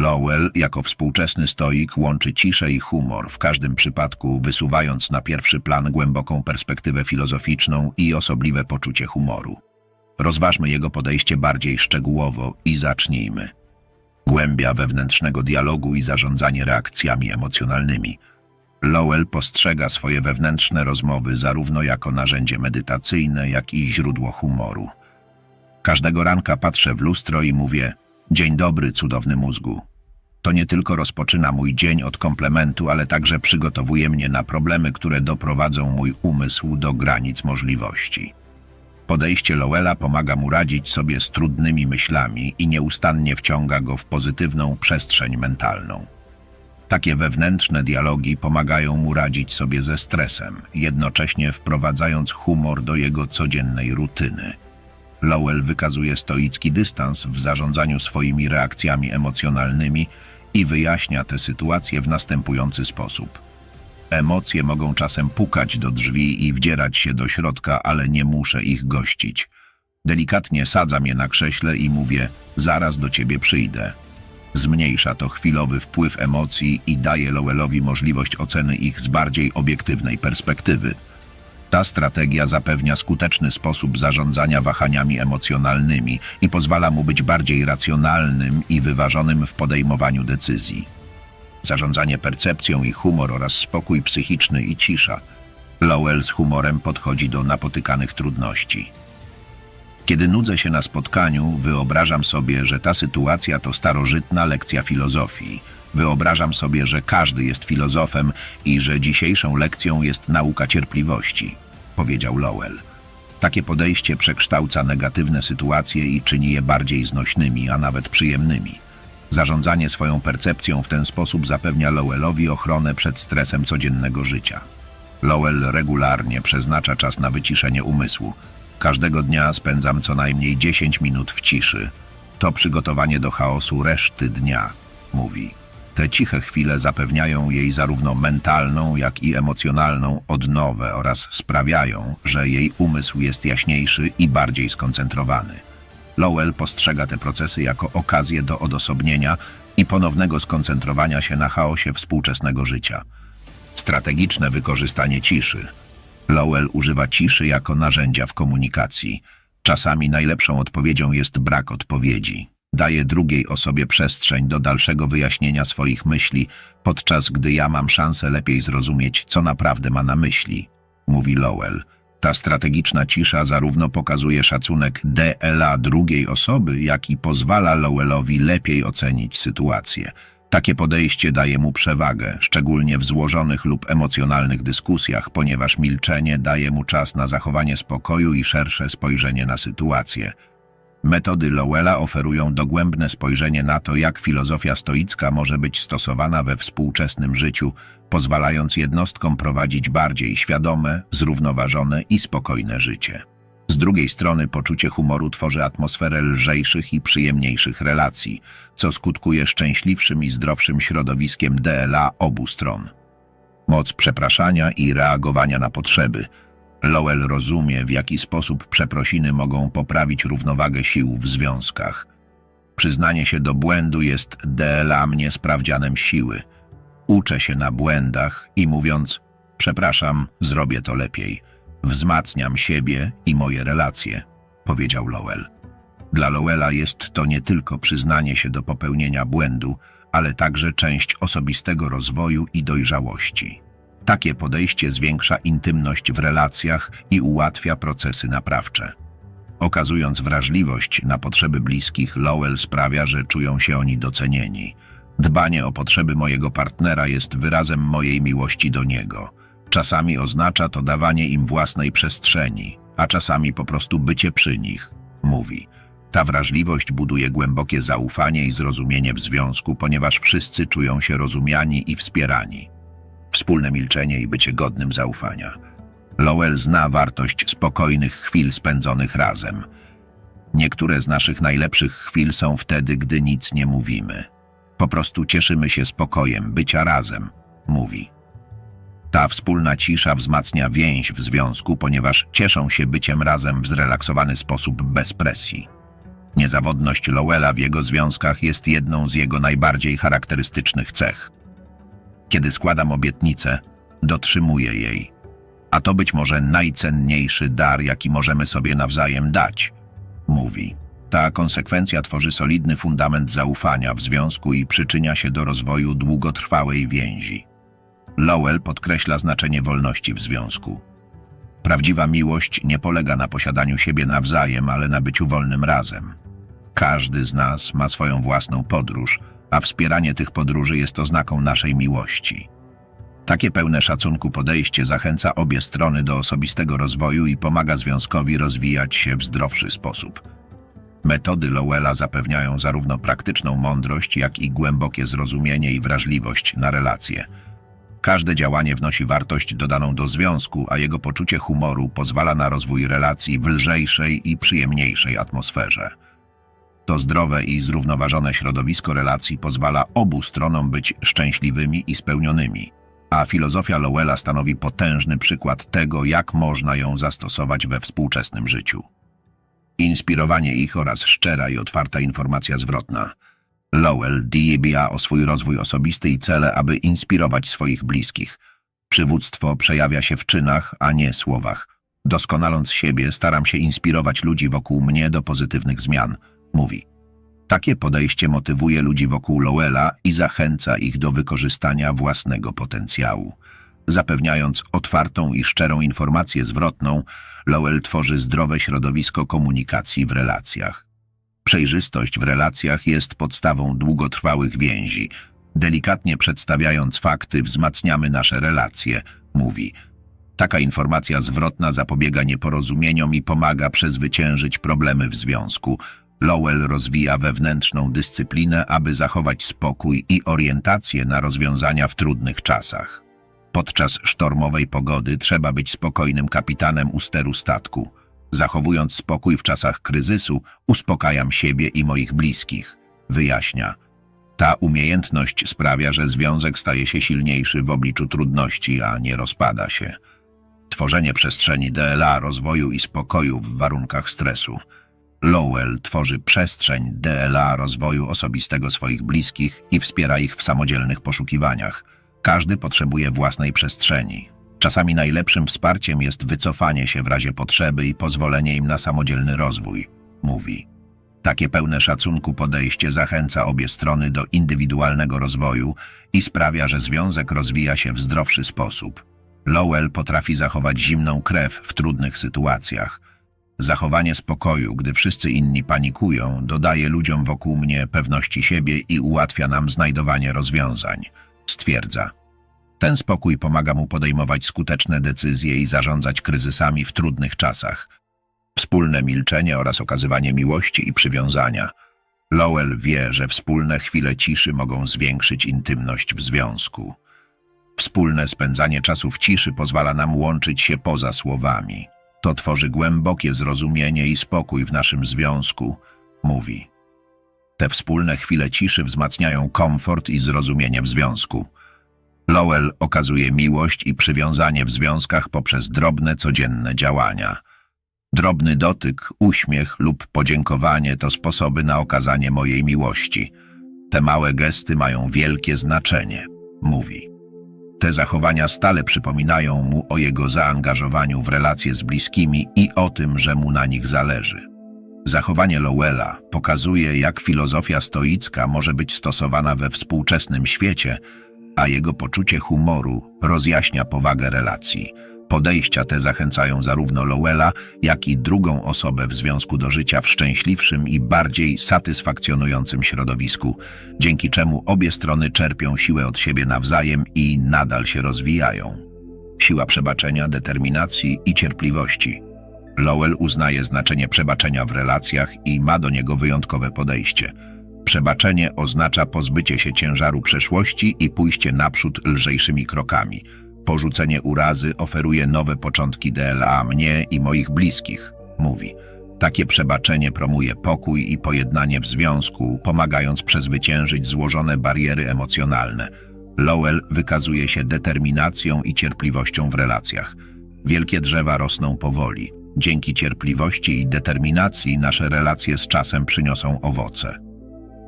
Lowell, jako współczesny stoik, łączy ciszę i humor, w każdym przypadku wysuwając na pierwszy plan głęboką perspektywę filozoficzną i osobliwe poczucie humoru. Rozważmy jego podejście bardziej szczegółowo i zacznijmy. Głębia wewnętrznego dialogu i zarządzanie reakcjami emocjonalnymi. Lowell postrzega swoje wewnętrzne rozmowy zarówno jako narzędzie medytacyjne, jak i źródło humoru. Każdego ranka patrzę w lustro i mówię: Dzień dobry, cudowny mózgu. To nie tylko rozpoczyna mój dzień od komplementu, ale także przygotowuje mnie na problemy, które doprowadzą mój umysł do granic możliwości. Podejście Lowella pomaga mu radzić sobie z trudnymi myślami i nieustannie wciąga go w pozytywną przestrzeń mentalną. Takie wewnętrzne dialogi pomagają mu radzić sobie ze stresem, jednocześnie wprowadzając humor do jego codziennej rutyny. Lowell wykazuje stoicki dystans w zarządzaniu swoimi reakcjami emocjonalnymi i wyjaśnia tę sytuację w następujący sposób. Emocje mogą czasem pukać do drzwi i wdzierać się do środka, ale nie muszę ich gościć. Delikatnie sadzam je na krześle i mówię: Zaraz do ciebie przyjdę. Zmniejsza to chwilowy wpływ emocji i daje Lowellowi możliwość oceny ich z bardziej obiektywnej perspektywy. Ta strategia zapewnia skuteczny sposób zarządzania wahaniami emocjonalnymi i pozwala mu być bardziej racjonalnym i wyważonym w podejmowaniu decyzji. Zarządzanie percepcją i humor oraz spokój psychiczny i cisza. Lowell z humorem podchodzi do napotykanych trudności. Kiedy nudzę się na spotkaniu, wyobrażam sobie, że ta sytuacja to starożytna lekcja filozofii. Wyobrażam sobie, że każdy jest filozofem i że dzisiejszą lekcją jest nauka cierpliwości, powiedział Lowell. Takie podejście przekształca negatywne sytuacje i czyni je bardziej znośnymi, a nawet przyjemnymi. Zarządzanie swoją percepcją w ten sposób zapewnia Lowellowi ochronę przed stresem codziennego życia. Lowell regularnie przeznacza czas na wyciszenie umysłu. Każdego dnia spędzam co najmniej 10 minut w ciszy. To przygotowanie do chaosu reszty dnia, mówi. Te ciche chwile zapewniają jej zarówno mentalną, jak i emocjonalną odnowę oraz sprawiają, że jej umysł jest jaśniejszy i bardziej skoncentrowany. Lowell postrzega te procesy jako okazję do odosobnienia i ponownego skoncentrowania się na chaosie współczesnego życia. Strategiczne wykorzystanie ciszy. Lowell używa ciszy jako narzędzia w komunikacji. Czasami najlepszą odpowiedzią jest brak odpowiedzi. Daje drugiej osobie przestrzeń do dalszego wyjaśnienia swoich myśli, podczas gdy ja mam szansę lepiej zrozumieć, co naprawdę ma na myśli, mówi Lowell. Ta strategiczna cisza zarówno pokazuje szacunek DLA drugiej osoby, jak i pozwala Lowellowi lepiej ocenić sytuację. Takie podejście daje mu przewagę, szczególnie w złożonych lub emocjonalnych dyskusjach, ponieważ milczenie daje mu czas na zachowanie spokoju i szersze spojrzenie na sytuację. Metody Lowella oferują dogłębne spojrzenie na to, jak filozofia stoicka może być stosowana we współczesnym życiu, pozwalając jednostkom prowadzić bardziej świadome, zrównoważone i spokojne życie. Z drugiej strony poczucie humoru tworzy atmosferę lżejszych i przyjemniejszych relacji, co skutkuje szczęśliwszym i zdrowszym środowiskiem DLA obu stron. Moc przepraszania i reagowania na potrzeby. Lowell rozumie, w jaki sposób przeprosiny mogą poprawić równowagę sił w związkach. Przyznanie się do błędu jest DLA mnie sprawdzianem siły. Uczę się na błędach i mówiąc, przepraszam, zrobię to lepiej. Wzmacniam siebie i moje relacje, powiedział Lowell. Dla Lowella jest to nie tylko przyznanie się do popełnienia błędu, ale także część osobistego rozwoju i dojrzałości. Takie podejście zwiększa intymność w relacjach i ułatwia procesy naprawcze. Okazując wrażliwość na potrzeby bliskich, Lowell sprawia, że czują się oni docenieni. Dbanie o potrzeby mojego partnera jest wyrazem mojej miłości do niego. Czasami oznacza to dawanie im własnej przestrzeni, a czasami po prostu bycie przy nich, mówi. Ta wrażliwość buduje głębokie zaufanie i zrozumienie w związku, ponieważ wszyscy czują się rozumiani i wspierani. Wspólne milczenie i bycie godnym zaufania. Lowell zna wartość spokojnych chwil spędzonych razem. Niektóre z naszych najlepszych chwil są wtedy, gdy nic nie mówimy. Po prostu cieszymy się spokojem bycia razem, mówi. Ta wspólna cisza wzmacnia więź w związku, ponieważ cieszą się byciem razem w zrelaksowany sposób bez presji. Niezawodność Lowella w jego związkach jest jedną z jego najbardziej charakterystycznych cech. Kiedy składam obietnicę, dotrzymuję jej. A to być może najcenniejszy dar, jaki możemy sobie nawzajem dać, mówi. Ta konsekwencja tworzy solidny fundament zaufania w związku i przyczynia się do rozwoju długotrwałej więzi. Lowell podkreśla znaczenie wolności w związku. Prawdziwa miłość nie polega na posiadaniu siebie nawzajem, ale na byciu wolnym razem. Każdy z nas ma swoją własną podróż, a wspieranie tych podróży jest oznaką naszej miłości. Takie pełne szacunku podejście zachęca obie strony do osobistego rozwoju i pomaga związkowi rozwijać się w zdrowszy sposób. Metody Lowella zapewniają zarówno praktyczną mądrość, jak i głębokie zrozumienie i wrażliwość na relacje. Każde działanie wnosi wartość dodaną do związku, a jego poczucie humoru pozwala na rozwój relacji w lżejszej i przyjemniejszej atmosferze. To zdrowe i zrównoważone środowisko relacji pozwala obu stronom być szczęśliwymi i spełnionymi, a filozofia Lowella stanowi potężny przykład tego, jak można ją zastosować we współczesnym życiu. Inspirowanie ich oraz szczera i otwarta informacja zwrotna. Lowell dbia o swój rozwój osobisty i cele, aby inspirować swoich bliskich. Przywództwo przejawia się w czynach, a nie słowach. Doskonaląc siebie, staram się inspirować ludzi wokół mnie do pozytywnych zmian, mówi. Takie podejście motywuje ludzi wokół Lowella i zachęca ich do wykorzystania własnego potencjału. Zapewniając otwartą i szczerą informację zwrotną, Lowell tworzy zdrowe środowisko komunikacji w relacjach. Przejrzystość w relacjach jest podstawą długotrwałych więzi. Delikatnie przedstawiając fakty, wzmacniamy nasze relacje, mówi. Taka informacja zwrotna zapobiega nieporozumieniom i pomaga przezwyciężyć problemy w związku. Lowell rozwija wewnętrzną dyscyplinę, aby zachować spokój i orientację na rozwiązania w trudnych czasach. Podczas sztormowej pogody trzeba być spokojnym kapitanem u steru statku. Zachowując spokój w czasach kryzysu, uspokajam siebie i moich bliskich. Wyjaśnia. Ta umiejętność sprawia, że związek staje się silniejszy w obliczu trudności, a nie rozpada się. Tworzenie przestrzeni DLA rozwoju i spokoju w warunkach stresu. Lowell tworzy przestrzeń DLA rozwoju osobistego swoich bliskich i wspiera ich w samodzielnych poszukiwaniach. Każdy potrzebuje własnej przestrzeni. Czasami najlepszym wsparciem jest wycofanie się w razie potrzeby i pozwolenie im na samodzielny rozwój, mówi. Takie pełne szacunku podejście zachęca obie strony do indywidualnego rozwoju i sprawia, że związek rozwija się w zdrowszy sposób. Lowell potrafi zachować zimną krew w trudnych sytuacjach. Zachowanie spokoju, gdy wszyscy inni panikują, dodaje ludziom wokół mnie pewności siebie i ułatwia nam znajdowanie rozwiązań, stwierdza. Ten spokój pomaga mu podejmować skuteczne decyzje i zarządzać kryzysami w trudnych czasach. Wspólne milczenie oraz okazywanie miłości i przywiązania. Lowell wie, że wspólne chwile ciszy mogą zwiększyć intymność w związku. Wspólne spędzanie czasu w ciszy pozwala nam łączyć się poza słowami. To tworzy głębokie zrozumienie i spokój w naszym związku, mówi. Te wspólne chwile ciszy wzmacniają komfort i zrozumienie w związku. Lowell okazuje miłość i przywiązanie w związkach poprzez drobne, codzienne działania. Drobny dotyk, uśmiech lub podziękowanie to sposoby na okazanie mojej miłości. Te małe gesty mają wielkie znaczenie, mówi. Te zachowania stale przypominają mu o jego zaangażowaniu w relacje z bliskimi i o tym, że mu na nich zależy. Zachowanie Lowella pokazuje, jak filozofia stoicka może być stosowana we współczesnym świecie, a jego poczucie humoru rozjaśnia powagę relacji. Podejścia te zachęcają zarówno Lowella, jak i drugą osobę w związku do życia w szczęśliwszym i bardziej satysfakcjonującym środowisku, dzięki czemu obie strony czerpią siłę od siebie nawzajem i nadal się rozwijają. Siła przebaczenia, determinacji i cierpliwości. Lowell uznaje znaczenie przebaczenia w relacjach i ma do niego wyjątkowe podejście. Przebaczenie oznacza pozbycie się ciężaru przeszłości i pójście naprzód lżejszymi krokami. Porzucenie urazy oferuje nowe początki DLA mnie i moich bliskich, mówi. Takie przebaczenie promuje pokój i pojednanie w związku, pomagając przezwyciężyć złożone bariery emocjonalne. Lowell wykazuje się determinacją i cierpliwością w relacjach. Wielkie drzewa rosną powoli. Dzięki cierpliwości i determinacji nasze relacje z czasem przyniosą owoce,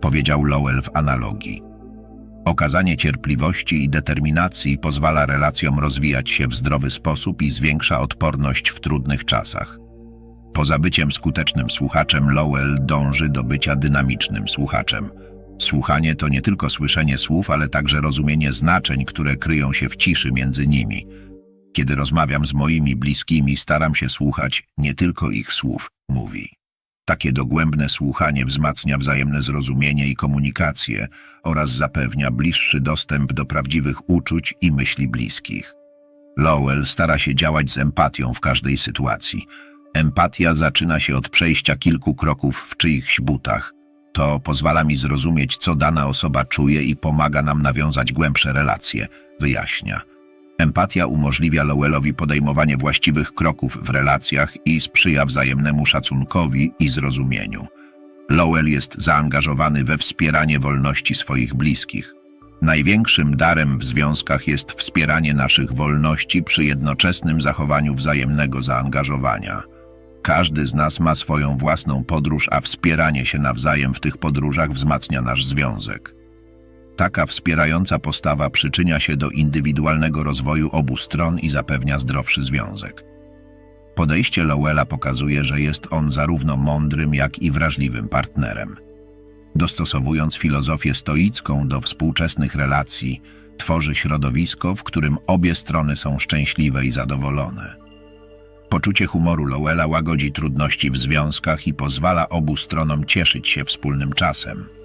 powiedział Lowell w analogii. Okazanie cierpliwości i determinacji pozwala relacjom rozwijać się w zdrowy sposób i zwiększa odporność w trudnych czasach. Poza byciem skutecznym słuchaczem, Lowell dąży do bycia dynamicznym słuchaczem. Słuchanie to nie tylko słyszenie słów, ale także rozumienie znaczeń, które kryją się w ciszy między nimi. Kiedy rozmawiam z moimi bliskimi, staram się słuchać nie tylko ich słów, mówi. Takie dogłębne słuchanie wzmacnia wzajemne zrozumienie i komunikację oraz zapewnia bliższy dostęp do prawdziwych uczuć i myśli bliskich. Lowell stara się działać z empatią w każdej sytuacji. Empatia zaczyna się od przejścia kilku kroków w czyichś butach. To pozwala mi zrozumieć, co dana osoba czuje i pomaga nam nawiązać głębsze relacje, wyjaśnia. Empatia umożliwia Lowellowi podejmowanie właściwych kroków w relacjach i sprzyja wzajemnemu szacunkowi i zrozumieniu. Lowell jest zaangażowany we wspieranie wolności swoich bliskich. Największym darem w związkach jest wspieranie naszych wolności przy jednoczesnym zachowaniu wzajemnego zaangażowania. Każdy z nas ma swoją własną podróż, a wspieranie się nawzajem w tych podróżach wzmacnia nasz związek. Taka wspierająca postawa przyczynia się do indywidualnego rozwoju obu stron i zapewnia zdrowszy związek. Podejście Lowella pokazuje, że jest on zarówno mądrym, jak i wrażliwym partnerem. Dostosowując filozofię stoicką do współczesnych relacji, tworzy środowisko, w którym obie strony są szczęśliwe i zadowolone. Poczucie humoru Lowella łagodzi trudności w związkach i pozwala obu stronom cieszyć się wspólnym czasem.